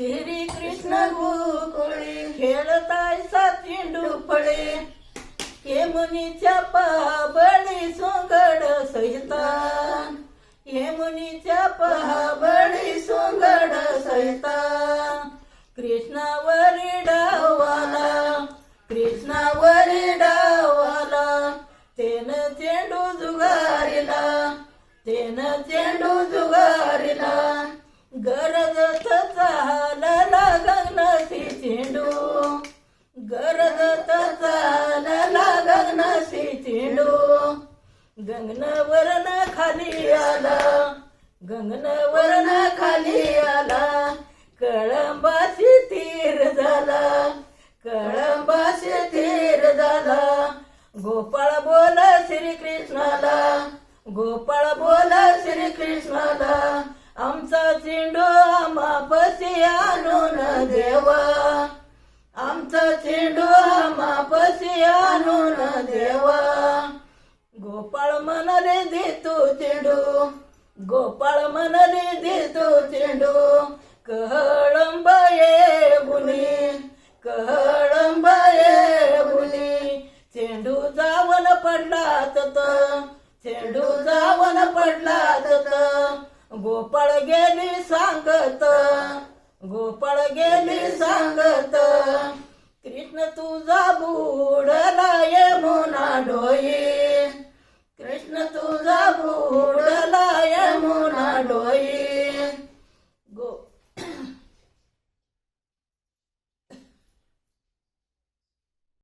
श्री कृष्ण गोकुळे खेळताय चेंडू फळे यमुनीच्या पाबळी सोंगड सैतान. यमुनीच्या पाबळी सोंगड सैतान. कृष्णावरी डावाला कृष्णावरी डावाला. तेन चेंडू जुगारिला तेन चेंडू चेंडू गरज चालला गगनाशी चेंडू गगनवरन खाली आला. गगनवरन खाली आला. कळंबाशी तीर झाला. कळंबाशी तीर झाला. गोपाळ बोल श्री कृष्णाला गोपाळ बोल श्री कृष्णाला आमचा चेंडू आमापशी आणून देवा. आमचा चेंडू आणून देवा. गोपाळ म्हणाले दे तू चेंडू गोपाळ मन दे तू चेंडू. कहळंब ये बुली कहळंब ये बुली चेंडू जावन पडला तत चेंडू जावन पडला तत गोपाळ गेली सांगत गोपाळ गेली सांगत.